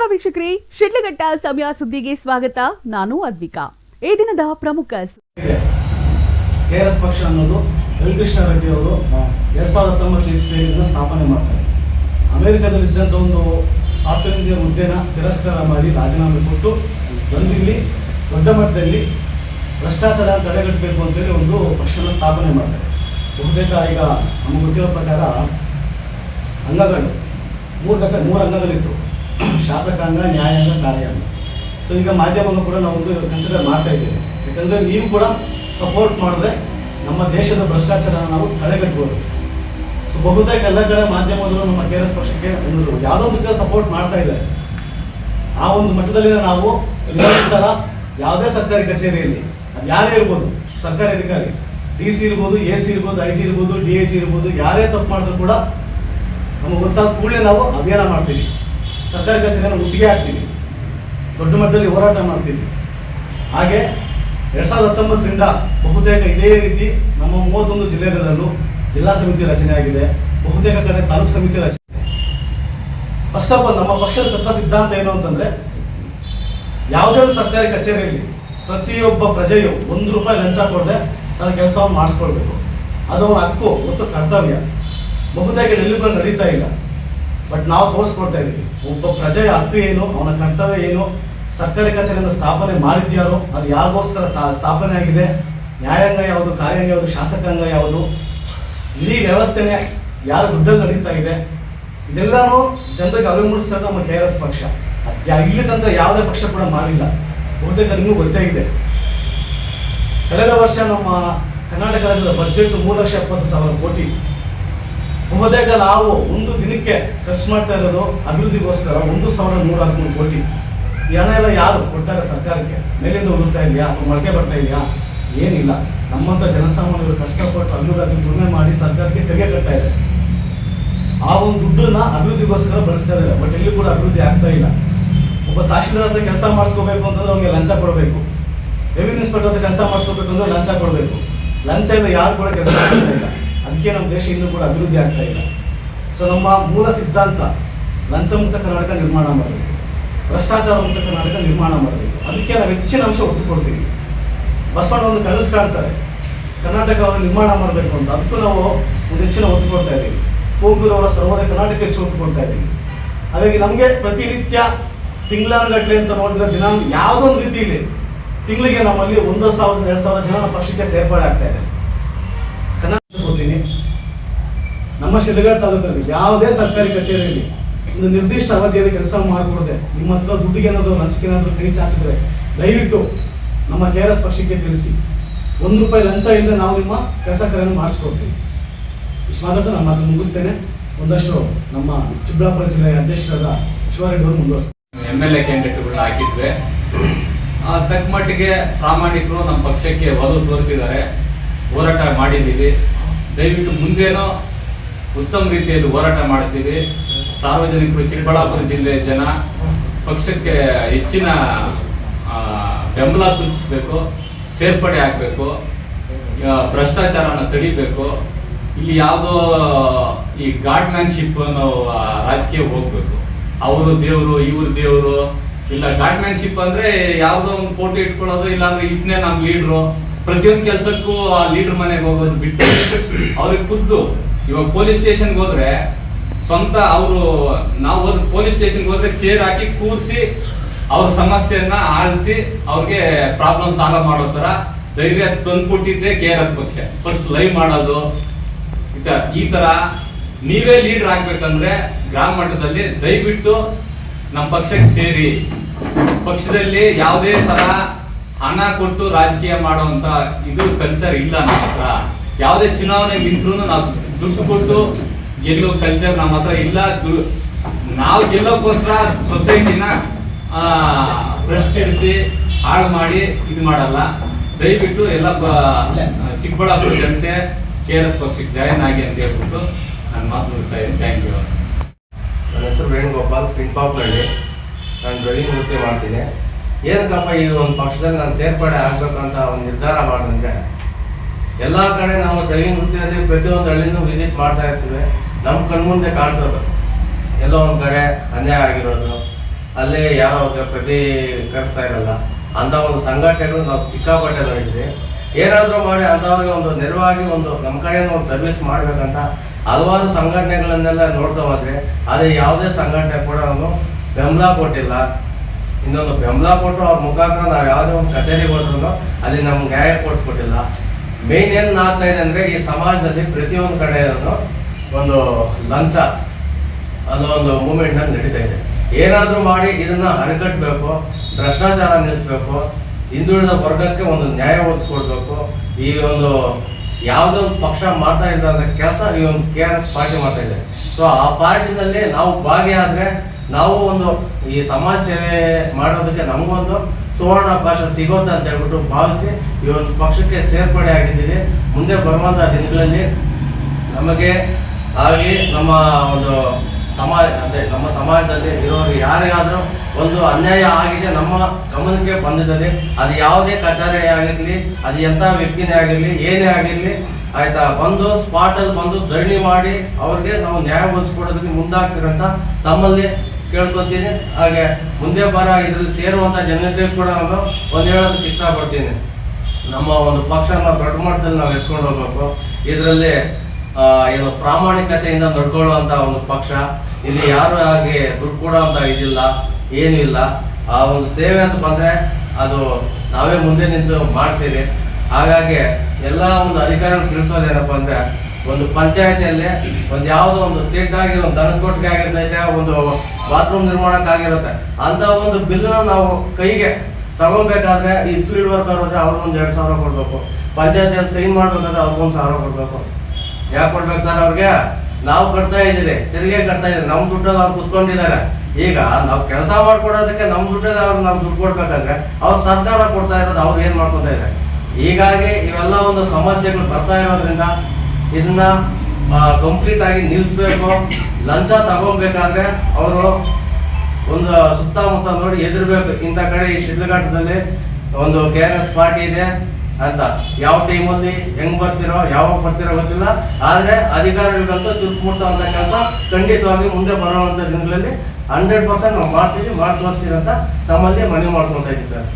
ನಮಸ್ಕಾರ ವೀಕ್ಷಕರೇ ಶಿಡ್ಲಘಟ್ಟ ಸಮಯ ಸುದ್ದಿಗೆ ಸ್ವಾಗತ. ನಾನು ಅದ್ವಿಕಾ. ಈ ದಿನದ ಪ್ರಮುಖ ಕೆ ಆರ್ ಎಸ್ ಪಕ್ಷ ಅನ್ನೋದು ಎಲ್ಕೃಷ್ಣ ರೆಡ್ಡಿ ಅವರು ಎರಡ್ ಸಾವಿರದ ಹತ್ತೊಂಬತ್ತು ಇಸ್ವಿಯಿಂದ ಸ್ಥಾಪನೆ ಮಾಡ್ತಾರೆ. ಅಮೆರಿಕದಲ್ಲಿದ್ದಂಥ ಒಂದು ಸಾಫ್ಟ್ವೇರ್ ಹುದ್ದೆನ ತಿರಸ್ಕಾರ ಮಾಡಿ ರಾಜೀನಾಮೆ ಕೊಟ್ಟು ಬಂದಿಲ್ಲಿ ದೊಡ್ಡ ಮಟ್ಟದಲ್ಲಿ ಭ್ರಷ್ಟಾಚಾರ ತಡೆಗಟ್ಟಬೇಕು ಅಂತೇಳಿ ಒಂದು ಪಕ್ಷನ ಸ್ಥಾಪನೆ ಮಾಡ್ತಾರೆ. ಬಹುತೇಕ ಈಗ ನಮಗೆ ಗೊತ್ತಿರೋ ಪ್ರಕಾರ ಅಂಗಗಳು ಮೂರು ಘಟ್ಟ ಮೂರು ಅಂಗಗಳಿತ್ತು. ಶಾಸಕಾಂಗ ನ್ಯಾಯಾಂಗ ಕಾರ್ಯಾಂಗ ಸೊ ಈಗ ಮಾಧ್ಯಮವನ್ನು ಕೂಡ ನಾವು ಒಂದು ಕನ್ಸಿಡರ್ ಮಾಡ್ತಾ ಇದ್ದೇವೆ. ಯಾಕಂದರೆ ನೀವು ಕೂಡ ಸಪೋರ್ಟ್ ಮಾಡಿದ್ರೆ ನಮ್ಮ ದೇಶದ ಭ್ರಷ್ಟಾಚಾರನ ನಾವು ತಡೆಗಟ್ಬೋದು. ಸೊ ಬಹುತೇಕ ಎಲ್ಲ ಕಡೆ ಮಾಧ್ಯಮದವರು ನಮ್ಮ ಕೆ ಆರ್ ಎಸ್ ಪಕ್ಷಕ್ಕೆ ಸಪೋರ್ಟ್ ಮಾಡ್ತಾ ಇದ್ದಾರೆ. ಆ ಒಂದು ಮಟ್ಟದಲ್ಲಿ ನಾವು ನಿರಂತರ ಯಾವುದೇ ಸರ್ಕಾರಿ ಕಚೇರಿಯಲ್ಲಿ, ಅದು ಯಾರೇ ಇರ್ಬೋದು, ಸರ್ಕಾರಿ ಅಧಿಕಾರಿ ಡಿ ಸಿ ಇರ್ಬೋದು ಎ ಸಿ ಇರ್ಬೋದು ಐ ಜಿ ಇರ್ಬೋದು ಡಿ ಎ ಜಿ ಇರ್ಬೋದು, ಯಾರೇ ತಪ್ಪು ಮಾಡಿದ್ರು ಕೂಡ ನಮಗೆ ಗೊತ್ತಾದ ಕೂಡಲೇ ನಾವು ಅಭಿಯಾನ ಮಾಡ್ತೀವಿ. ಸರ್ಕಾರಿ ಕಚೇರಿಯನ್ನು ಮುತ್ತಿಗೆ ಹಾಕ್ತೀವಿ. ದೊಡ್ಡ ಮಟ್ಟದಲ್ಲಿ ಹೋರಾಟ ಮಾಡ್ತೀವಿ. ಹಾಗೆ ಎರಡ್ ಸಾವಿರದ ಹತ್ತೊಂಬತ್ತರಿಂದ ಬಹುತೇಕ ಇದೇ ರೀತಿ ನಮ್ಮ ಮೂವತ್ತೊಂದು ಜಿಲ್ಲೆಗಳಲ್ಲೂ ಜಿಲ್ಲಾ ಸಮಿತಿ ರಚನೆ ಆಗಿದೆ. ಬಹುತೇಕ ಕಡೆ ತಾಲೂಕು ಸಮಿತಿ ರಚನೆ ಫಸ್ಟ್ ಆಫ್ ಆಲ್ ನಮ್ಮ ಪಕ್ಷದ ತತ್ವ ಸಿದ್ಧಾಂತ ಏನು ಅಂತಂದ್ರೆ, ಯಾವುದೇ ಒಂದು ಸರ್ಕಾರಿ ಕಚೇರಿಯಲ್ಲಿ ಪ್ರತಿಯೊಬ್ಬ ಪ್ರಜೆಯು ಒಂದು ರೂಪಾಯಿ ಲಂಚ ಕೊಡದೆ ತನ್ನ ಕೆಲಸವನ್ನು ಮಾಡಿಸ್ಕೊಳ್ಬೇಕು. ಅದು ಅವನ ಹಕ್ಕು ಮತ್ತು ಕರ್ತವ್ಯ. ಬಹುತೇಕ ಎಲ್ಲೂ ಕೂಡ ನಡೀತಾ ಇಲ್ಲ. ಬಟ್ ನಾವು ತೋರಿಸ್ಕೊಡ್ತಾ ಇದ್ದೀವಿ. ಒಬ್ಬ ಪ್ರಜೆಯ ಹಕ್ಕು ಏನು, ಅವನ ಕರ್ತವ್ಯ ಏನು, ಸರ್ಕಾರಿ ಕಚೇರಿಯನ್ನು ಸ್ಥಾಪನೆ ಮಾಡಿದ್ಯಾರೋ, ಅದು ಯಾರಿಗೋಸ್ಕರ ಸ್ಥಾಪನೆ ಆಗಿದೆ, ನ್ಯಾಯಾಂಗ ಯಾವುದು, ಕಾರ್ಯಾಂಗ ಯಾವುದು ಶಾಸಕಾಂಗ ಯಾವುದು, ಇಡೀ ವ್ಯವಸ್ಥೆನೇ ಯಾರು ದುಡ್ಡಲ್ಲಿ ನಡೀತಾ ಇದೆ, ಇದೆಲ್ಲನೂ ಜನರಿಗೆ ಅರಿವು ಮೂಡಿಸ್ತಾ ನಮ್ಮ ಕೆ ಆರ್ ಎಸ್ ಪಕ್ಷ. ಇಲ್ಲಿ ತನಕ ಯಾವುದೇ ಪಕ್ಷ ಕೂಡ ಮಾಡಿಲ್ಲ. ಬಹುತೇಕ ನಿಮಗೂ ಗೊತ್ತೇ ಇದೆ. ಕಳೆದ ವರ್ಷ ನಮ್ಮ ಕರ್ನಾಟಕ ರಾಜ್ಯದ ಬಜೆಟ್ ಮೂರು ಲಕ್ಷ ಎಪ್ಪತ್ತು ಸಾವಿರ ಕೋಟಿ. ಬಹುತೇಕ ನಾವು ಒಂದು ದಿನಕ್ಕೆ ಖರ್ಚು ಮಾಡ್ತಾ ಇರೋದು ಅಭಿವೃದ್ಧಿಗೋಸ್ಕರ ಒಂದು ಸಾವಿರದ ನೂರ ಹದಿಮೂರು ಕೋಟಿ. ಈ ಹಣ ಎಲ್ಲ ಯಾರು ಕೊಡ್ತಾರೆ ಸರ್ಕಾರಕ್ಕೆ? ಮೇಲಿಂದ ಉದುರ್ತಾ ಇದೆಯಾ ಅಥವಾ ಮೊಳಕೆ ಬರ್ತಾ ಇದೆಯಾ? ಏನಿಲ್ಲ. ನಮ್ಮಂಥ ಜನಸಾಮಾನ್ಯರು ಕಷ್ಟಪಟ್ಟು ಅಭಿವೃದ್ಧಿ ದುಡಿಮೆ ಮಾಡಿ ಸರ್ಕಾರಕ್ಕೆ ತೆರಿಗೆ ಕಟ್ತಾ ಇದೆ ಆ ಒಂದು ದುಡ್ಡನ್ನ ಅಭಿವೃದ್ಧಿಗೋಸ್ಕರ ಬಳಸ್ತಾ ಇದ್ದಾರೆ. ಬಟ್ ಎಲ್ಲಿ ಕೂಡ ಅಭಿವೃದ್ಧಿ ಆಗ್ತಾ ಇಲ್ಲ. ಒಬ್ಬ ತಹಶೀಲ್ದಾರ್ ಹತ್ರ ಕೆಲಸ ಮಾಡಿಸ್ಕೋಬೇಕು ಅಂತಂದ್ರೆ ಅವ್ರಿಗೆ ಲಂಚ ಕೊಡಬೇಕು. ರೆವಿನ್ಯೂ ಇನ್ಸ್ಪೆಕ್ಟರ್ ಹತ್ರ ಕೆಲಸ ಮಾಡಿಸ್ಕೋಬೇಕು ಅಂದ್ರೆ ಲಂಚ ಕೊಡಬೇಕು. ಲಂಚ ಇಲ್ಲ ಯಾರು ಕೂಡ ಕೆಲಸ ಮಾಡ್ತಾ ಇಲ್ಲ. ಅದಕ್ಕೆ ನಮ್ಮ ದೇಶ ಇನ್ನೂ ಕೂಡ ಅಭಿವೃದ್ಧಿ ಆಗ್ತಾ ಇಲ್ಲ. ಸೊ ನಮ್ಮ ಮೂಲ ಸಿದ್ಧಾಂತ ಲಂಚಮುಕ್ತ ಕರ್ನಾಟಕ ನಿರ್ಮಾಣ ಮಾಡಬೇಕು. ಭ್ರಷ್ಟಾಚಾರ ಮುಕ್ತ ಕರ್ನಾಟಕ ನಿರ್ಮಾಣ ಮಾಡಬೇಕು. ಅದಕ್ಕೆ ನಾವು ಹೆಚ್ಚಿನ ಅಂಶ ಒತ್ತು ಕೊಡ್ತೀವಿ ಬಸವಣ್ಣ ಒಂದು ಕನಸು ಕಾಣ್ತಾರೆ ಕರ್ನಾಟಕವನ್ನು ನಿರ್ಮಾಣ ಮಾಡಬೇಕು ಅಂತ. ಅದಕ್ಕೂ ನಾವು ಒಂದು ಹೆಚ್ಚಿನ ಒತ್ತು ಕೊಡ್ತಾ ಇದ್ದೀವಿ ಕೋಗೂರವರ ಸರ್ವೋದಯ ಕರ್ನಾಟಕ ಹೆಚ್ಚು ಒತ್ತು ಕೊಡ್ತಾ ಇದ್ದೀವಿ. ಹಾಗಾಗಿ ನಮಗೆ ಪ್ರತಿನಿತ್ಯ ತಿಂಗಳಾನುಗಟ್ಟಲೆ ಅಂತ ನೋಡಿದ್ರೆ ದಿನ ಯಾವುದೊಂದು ರೀತಿಯಲ್ಲಿ ತಿಂಗಳಿಗೆ ನಮ್ಮಲ್ಲಿ ಒಂದು ಸಾವಿರದ, ಎರಡು ಸಾವಿರ ಜನ ಪಕ್ಷಕ್ಕೆ ಸೇರ್ಪಡೆ ಆಗ್ತಾ ಇದೆ. ಹೋಗ್ತೀನಿ ನಮ್ಮ ಶಿರಗಢ ತಾಲೂಕಲ್ಲಿ ಯಾವುದೇ ಸರ್ಕಾರಿ ಕಚೇರಿಯಲ್ಲಿ ಒಂದು ನಿರ್ದಿಷ್ಟ ಅವಧಿಯಲ್ಲಿ ಕೆಲಸ ಮಾಡಿಕೊಡದೆ ನಿಮ್ಮ ಹತ್ರ ದುಡ್ಡಿಗೆ ಏನಾದರೂ ಲಂಚಕ್ಕೆ ಏನಾದರೂ ಕೈ ಚಾಚಿದ್ರೆ ದಯವಿಟ್ಟು ನಮ್ಮ ಕೆ ಆರ್ ಎಸ್ ಪಕ್ಷಕ್ಕೆ ತಿಳಿಸಿ. ಒಂದು ರೂಪಾಯಿ ಲಂಚ ಇಲ್ಲದೆ ನಾವು ನಿಮ್ಮ ಕೆಲಸ ಕಾರ್ಯವನ್ನು ಮಾಡಿಸ್ಕೊಡ್ತೀವಿ. ಇಷ್ಟು ನಮ್ಮ ಮಾತು ಮುಗಿಸ್ತೇನೆ. ಒಂದಷ್ಟು ನಮ್ಮ ಚಿಕ್ಕಬಳ್ಳಾಪುರ ಜಿಲ್ಲೆಯ ಅಧ್ಯಕ್ಷರಾದ ಶಿವರೆಡ್ಡಿ ಅವರು ಮುಂದುವರಿಸ್ತಾರೆ. ಎಂ ಎಲ್ ಎ ಕ್ಯಾಂಡಿಡೇಟ್ಗಳನ್ನ ಹಾಕಿದ್ವಿ. ಆ, ತಕ್ಕ ಮಟ್ಟಿಗೆ ಪ್ರಾಮಾಣಿಕರು ನಮ್ಮ ಪಕ್ಷಕ್ಕೆ ಒಲವು ತೋರಿಸಿದ್ದಾರೆ. ಹೋರಾಟ ಮಾಡಿದ್ದೀವಿ. ದಯವಿಟ್ಟು ಮುಂದೇನೋ ಉತ್ತಮ ರೀತಿಯಲ್ಲಿ ಹೋರಾಟ ಮಾಡ್ತೀವಿ. ಸಾರ್ವಜನಿಕರು ಚಿಕ್ಕಬಳ್ಳಾಪುರ ಜಿಲ್ಲೆಯ ಜನ ಪಕ್ಷಕ್ಕೆ ಹೆಚ್ಚಿನ ಬೆಂಬಲ ಸೂಚಿಸಬೇಕು ಸೇರ್ಪಡೆ ಆಗಬೇಕು ಭ್ರಷ್ಟಾಚಾರನ ತಡಿಬೇಕು. ಇಲ್ಲಿ ಯಾವುದೋ ಈ ಗಾರ್ಡ್ಮ್ಯಾನ್ಶಿಪ್ ಅನ್ನೋ ಆ, ರಾಜಕೀಯ ಹೋಗ್ಬೇಕು. ಅವರು ದೇವರು ಇವರು ದೇವರು. ಇಲ್ಲ ಗಾರ್ಡ್ಮ್ಯಾನ್ಶಿಪ್ ಅಂದ್ರೆ ಯಾವುದೋ ಒಂದು ಫೋಟೋ ಇಟ್ಕೊಳ್ಳೋದು ಇಲ್ಲಾಂದ್ರೆ ಇದನ್ನೇ ನಮ್ಮ ಲೀಡ್ರು. ಪ್ರತಿಯೊಂದು ಕೆಲಸಕ್ಕೂ ಆ ಲೀಡರ್ ಮನೆಗೆ ಹೋಗೋದು ಬಿಟ್ಟು ಅವ್ರಿಗೆ ಖುದ್ದು. ಇವಾಗ ಪೊಲೀಸ್ ಸ್ಟೇಷನ್ಗೆ ಹೋದ್ರೆ ಸ್ವಂತ ಅವರು, ನಾವು ಪೊಲೀಸ್ ಸ್ಟೇಷನ್ಗೆ ಹೋದ್ರೆ ಚೇರ್ ಹಾಕಿ ಕೂರಿಸಿ ಅವ್ರ ಸಮಸ್ಯೆಯನ್ನ ಆಳಿಸಿ ಅವ್ರಿಗೆ ಪ್ರಾಬ್ಲಮ್ ಸಾಲ್ವ್ ಮಾಡೋ ತರ ಧೈರ್ಯ ತಂದ್ಬಿಟ್ಟಿದ್ದೆ ಕೆ ಆರ್ ಎಸ್ ಪಕ್ಷ. ಫಸ್ಟ್ ಲೈವ್ ಮಾಡೋದು. ಈ ತರ ನೀವೇ ಲೀಡರ್ ಆಗ್ಬೇಕಂದ್ರೆ ಗ್ರಾಮ ಮಟ್ಟದಲ್ಲಿ ದಯವಿಟ್ಟು ನಮ್ಮ ಪಕ್ಷಕ್ಕೆ ಸೇರಿ. ಪಕ್ಷದಲ್ಲಿ ಯಾವುದೇ ತರ ಹಣ ಕೊಟ್ಟು ರಾಜಕೀಯ ಮಾಡುವಂತ ಇದು ಕಲ್ಚರ್ ಇಲ್ಲ ನಮ್ಮ ಹತ್ರ. ಯಾವುದೇ ಚುನಾವಣೆ ನಿಂತ್ರು ನಾವು ದುಡ್ಡು ಕೊಟ್ಟು ಗೆಲ್ಲೋ ಕಲ್ಚರ್ ನಮ್ಮ ಹತ್ರ ಇಲ್ಲ. ದು- ನಾವು ಗೆಲ್ಲೋಕ್ಕೋಸ್ಕರ ಸೊಸೈಟಿನ ಭ್ರಷ್ಟಿಸಿ ಹಾಳು ಮಾಡಿ ಇದು ಮಾಡಲ್ಲ. ದಯವಿಟ್ಟು ಎಲ್ಲ ಚಿಕ್ಕಬಳ್ಳಾಪುರ ಜನತೆ ಕೆ ಆರ್ ಎಸ್ ಪಕ್ಷಕ್ಕೆ ಜಾಯಿನ್ ಆಗಿ ಅಂತ ಹೇಳ್ಬಿಟ್ಟು ನಾನು ಮಾತು ಮುಗಿಸ್ತಾ ಇದ್ದೀನಿ. ಥ್ಯಾಂಕ್ ಯು ನನ್ನ ಹೆಸರು ವೇಣುಗೋಪಾಲ್ ಪಿಂಪಾಪ್ನಹಳ್ಳಿ. ನಾನು ಡ್ರೈವಿಂಗ್ ವೃತ್ತಿ ಮಾಡ್ತೀನಿ. ಏನಕ್ಕಪ್ಪ ಈ ಒಂದು ಪಕ್ಷದಲ್ಲಿ ನಾನು ಸೇರ್ಪಡೆ ಆಗಬೇಕಂತ ಒಂದು ನಿರ್ಧಾರ ಮಾಡಿದ್ರೆ ಎಲ್ಲ ಕಡೆ ನಾವು ಡ್ರೈವಿಂಗ್ ನೃತ್ಯದಲ್ಲಿ ಪ್ರತಿಯೊಂದು ಹಳ್ಳಿನೂ ವಿಸಿಟ್ ಮಾಡ್ತಾ ಇರ್ತೀವಿ. ನಮ್ಮ ಕಣ್ಮುಂದೆ ಕಾಣಿಸೋದು. ಎಲ್ಲೋ ಒಂದು ಕಡೆ ಅನ್ಯಾಯ ಆಗಿರೋದು. ಅಲ್ಲಿ ಯಾರೋ ಒಬ್ಬ ಪ್ರತಿಕರಿಸ್ತಾ ಇರಲ್ಲ. ಅಂತ ಒಂದು ಸಂಘಟನೆಗಳು ನಾವು ಸಿಕ್ಕಾಪಟ್ಟೆ ನೋಡಿದ್ವಿ. ಏನಾದರೂ ಮಾಡಿ ಅಂಥವ್ರಿಗೆ ಒಂದು ನೆರವಾಗಿ ಒಂದು ನಮ್ಮ ಕಡೆಯಿಂದ ಒಂದು ಸರ್ವಿಸ್ ಮಾಡಬೇಕಂತ ಹಲವಾರು ಸಂಘಟನೆಗಳನ್ನೆಲ್ಲ ನೋಡ್ತಾ ಹೋದ್ರೆ ಆದರೆ ಯಾವುದೇ ಸಂಘಟನೆ ಕೂಡ ಅವನು ಬೆಂಬಲ ಕೊಟ್ಟಿಲ್ಲ. ಇನ್ನೊಂದು ಬೆಂಬಲ ಕೊಟ್ಟು ಅವ್ರ ಮುಖಾಂತರ ನಾವು ಯಾವುದೇ ಒಂದು ಕಚೇರಿಗೆ ಹೋದ್ರೂ ಅಲ್ಲಿ ನಮ್ಗೆ ನ್ಯಾಯ ಕೊಡಿಸ್ಕೊಟ್ಟಿಲ್ಲ. ಮೇನ್ ಏನ್ ಆಗ್ತಾ ಇದೆ ಅಂದ್ರೆ ಈ ಸಮಾಜದಲ್ಲಿ ಪ್ರತಿಯೊಂದು ಕಡೆ ಒಂದು ಲಂಚ ಅನ್ನೋ ಒಂದು ಮೂಮೆಂಟ್ನಲ್ಲಿ ನಡೀತಾ ಇದೆ. ಏನಾದ್ರೂ ಮಾಡಿ ಇದನ್ನ ಅರಿಕಟ್ಟಬೇಕು ಭ್ರಷ್ಟಾಚಾರ ನಿಲ್ಲಿಸ್ಬೇಕು, ಹಿಂದುಳಿದ ವರ್ಗಕ್ಕೆ ಒಂದು ನ್ಯಾಯ ಒದಗಿಸ್ಕೊಡ್ಬೇಕು, ಈ ಒಂದು ಯಾವುದೋ ಪಕ್ಷ ಮಾಡ್ತಾ ಇದ್ದ ಕೆಲಸ ಈ ಒಂದು ಕೆ ಆರ್ ಎಸ್ ಪಾರ್ಟಿ ಮಾಡ್ತಾ ಇದೆ. ಸೊ ಆ ಪಾರ್ಟಿನಲ್ಲಿ ನಾವು ಭಾಗಿಯಾದ್ರೆ ನಾವು ಒಂದು ಈ ಸಮಾಜ ಸೇವೆ ಮಾಡೋದಕ್ಕೆ ನಮಗೊಂದು ಸುವರ್ಣಾವಕಾಶ ಸಿಗುತ್ತೆ ಅಂತ ಹೇಳ್ಬಿಟ್ಟು ಭಾವಿಸಿ ಈ ಒಂದು ಪಕ್ಷಕ್ಕೆ ಸೇರ್ಪಡೆ ಆಗಿದ್ದೀವಿ ಮುಂದೆ ಬರುವಂತಹ ದಿನಗಳಲ್ಲಿ ನಮಗೆ ಆಗಲಿ ನಮ್ಮ ಒಂದು ಸಮಾಜ ಅಂದರೆ ನಮ್ಮ ಸಮಾಜದಲ್ಲಿ ಇರೋರು ಯಾರಿಗಾದರೂ ಒಂದು ಅನ್ಯಾಯ ಆಗಿದೆ ನಮ್ಮ ಗಮನಕ್ಕೆ ಬಂದಿದ್ದಲ್ಲಿ, ಅದು ಯಾವುದೇ ಕಚೇರಿ ಆಗಿರಲಿ, ಅದು ಎಂಥ ವ್ಯಕ್ತಿನೇ ಆಗಿರಲಿ, ಏನೇ ಆಗಿರಲಿ, ಆಯಿತಾ, ಬಂದು ಸ್ಪಾಟಲ್ಲಿ ಬಂದು ಧರಣಿ ಮಾಡಿ ಅವ್ರಿಗೆ ನಾವು ನ್ಯಾಯ ಒದಗಿಸ್ಕೊಡೋದಕ್ಕೆ ಮುಂದಾಗ್ತಿರೋಂಥ ತಮ್ಮಲ್ಲಿ ಕೇಳ್ಕೊತೀನಿ. ಹಾಗೆ ಮುಂದೆ ಬರ ಇದರಲ್ಲಿ ಸೇರುವಂಥ ಜನತೆ ಕೂಡ ನಾನು ಒಂದು ಹೇಳೋದಕ್ಕೆ ಇಷ್ಟಪಡ್ತೀನಿ. ನಮ್ಮ ಒಂದು ಪಕ್ಷನ ದೊಡ್ಡ ಮಟ್ಟದಲ್ಲಿ ನಾವು ಎತ್ಕೊಂಡು ಹೋಗ್ಬೇಕು. ಇದರಲ್ಲಿ ಏನು ಪ್ರಾಮಾಣಿಕತೆಯಿಂದ ನಡ್ಕೊಳ್ಳುವಂತ ಒಂದು ಪಕ್ಷ. ಇಲ್ಲಿ ಯಾರು ಹಾಗೆ ದುಡ್ಡು ಕೊಡೋವಂಥ ಇದಿಲ್ಲ, ಏನೂ ಇಲ್ಲ. ಆ ಒಂದು ಸೇವೆ ಅಂತ ಬಂದ್ರೆ ಅದು ನಾವೇ ಮುಂದೆ ನಿಂತು ಮಾಡ್ತೀವಿ ಹಾಗಾಗಿ ಎಲ್ಲ ಒಂದು ಅಧಿಕಾರಿಗಳು ತಿಳಿಸೋದೇನಪ್ಪ ಅಂದ್ರೆ ಒಂದು ಪಂಚಾಯತಿಯಲ್ಲಿ ಒಂದು ಯಾವುದೋ ಒಂದು ಸೀಟ್ ಆಗಿ, ಒಂದು ದನದ ಕೊಟ್ಟಿಗೆ ಆಗಿರ್ತೈತೆ, ಒಂದು ಬಾತ್ರೂಮ್ ನಿರ್ಮಾಣಕ್ಕಾಗಿರುತ್ತೆ. ಅಂತ ಒಂದು ಬಿಲ್ನ ನಾವು ಕೈಗೆ ತಗೊಬೇಕಾದ್ರೆ ಈ ಫೀಲ್ಡ್ ವರ್ಕರ್ ಹೋದ್ರೆ ಅವ್ರಿಗೆ ಒಂದು ಎರಡು ಸಾವಿರ ಕೊಡ್ಬೇಕು. ಪಂಚಾಯತಿಯಲ್ಲಿ ಸೈನ್ ಮಾಡ್ಬೇಕಾದ್ರೆ ಅವ್ರಿಗೊಂದು ಸಾವಿರ ಕೊಡ್ಬೇಕು. ಯಾಕೆ ಕೊಡ್ಬೇಕು ಸರ್ ಅವ್ರಿಗೆ? ನಾವು ಕಟ್ತಾ ಇದ್ದೀರಿ ತೆರಿಗೆ ಕಟ್ತಾ ಇದ್ದೀರಿ ನಮ್ಮ ದುಡ್ಡಲ್ಲಿ ಅವ್ರು ಕುತ್ಕೊಂಡಿದ್ದಾರೆ. ಈಗ ನಾವು ಕೆಲಸ ಮಾಡ್ಕೊಡೋದಕ್ಕೆ ನಮ್ಮ ದುಡ್ಡಲ್ಲಿ ಅವ್ರಿಗೆ ನಾವು ದುಡ್ಡು ಕೊಡ್ಬೇಕಂದ್ರೆ ಅವ್ರು ಸರ್ಕಾರ ಕೊಡ್ತಾ ಇರೋದು ಅವ್ರು ಏನು ಮಾಡ್ಕೊತಾ ಇದೆ ಹೀಗಾಗಿ ಇವೆಲ್ಲ ಒಂದು ಸಮಸ್ಯೆಗಳು ಬರ್ತಾ ಇರೋದ್ರಿಂದ ಇದನ್ನ ಕಂಪ್ಲೀಟ್ ಆಗಿ ನಿಲ್ಲಿಸ್ಬೇಕು ಲಂಚ ತಗೊಬೇಕಾದ್ರೆ ಅವರು ಒಂದು ಸುತ್ತಮುತ್ತ ನೋಡಿ ಎದುರ್ಬೇಕು ಇಂಥ ಕಡೆ ಈ ಶಿಡ್ಲಘಟ್ಟದಲ್ಲಿ ಒಂದು ಕೆ ಆರ್ ಎಸ್ ಪಾರ್ಟಿ ಇದೆ ಅಂತ. ಯಾವ ಟೈಮಲ್ಲಿ ಹೆಂಗ್ ಬರ್ತಿರೋ, ಯಾವಾಗ ಬರ್ತಿರೋ ಗೊತ್ತಿಲ್ಲ. ಆದ್ರೆ ಅಧಿಕಾರಿಗಳಿಗಂತೂ ಚುರುಕು ಮೂಡಿಸುವಂತ ಕೆಲಸ ಖಂಡಿತವಾಗಿ ಮುಂದೆ ಬರುವಂತ ದಿನಗಳಲ್ಲಿ ಹಂಡ್ರೆಡ್ ಪರ್ಸೆಂಟ್ ನಾವು ಮಾಡ್ತೀವಿ ಮಾಡಿ ತೋರಿಸ್ತೀವಿ ಅಂತ ತಮ್ಮಲ್ಲಿ ಮನವಿ ಮಾಡ್ಕೊತಾ ಇದ್ದೀವಿ ಸರ್.